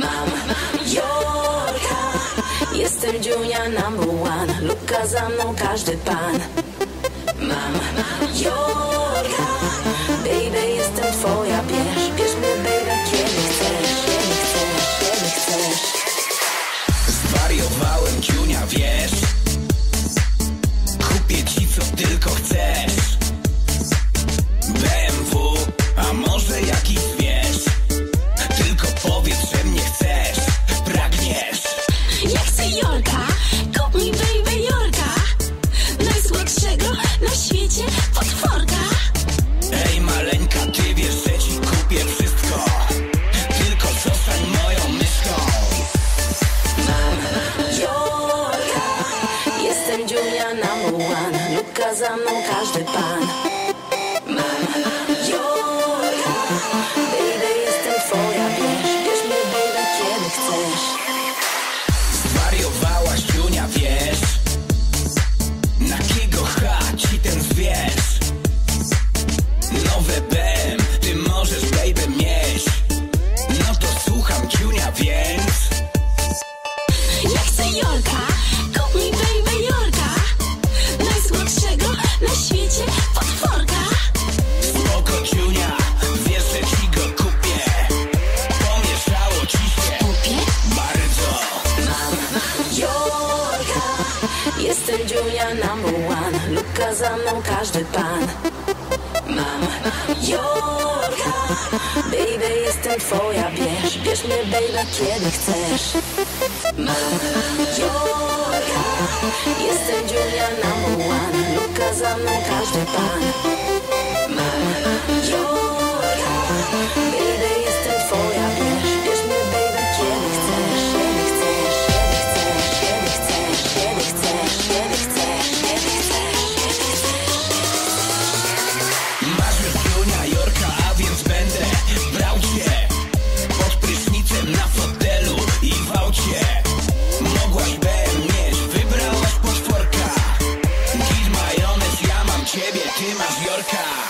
Mam Jorka. Jestem Dziunia number one. Luka za mną każdy pan. Mam Jorka. Baby, jestem twoja, bierz Bierz mnie, baby, kiedy chcesz Kiedy chcesz, kiedy chcesz. Zwariowałem ciunia, wiesz Dziunia number one Luka za mną każdy pan. Mam Jorka Baby, jestem twoja, bierz Bierz mnie, baby, kiedy chcesz. Zwariowałaś ciunia, wiesz Na kiego H ci ten zwierz. Nowe BM, ty możesz baby mieć. No to słucham ciunia, więc. Ja chcę Jorka Jestem Dziunia number one. Luka za mną każdy pan. Mam Jorka. Baby, jestem twoja, bierz Bierz mnie, baby, kiedy chcesz. Mam Jorka. Jestem Dziunia number one. Luka za mną każdy pan Mallorca.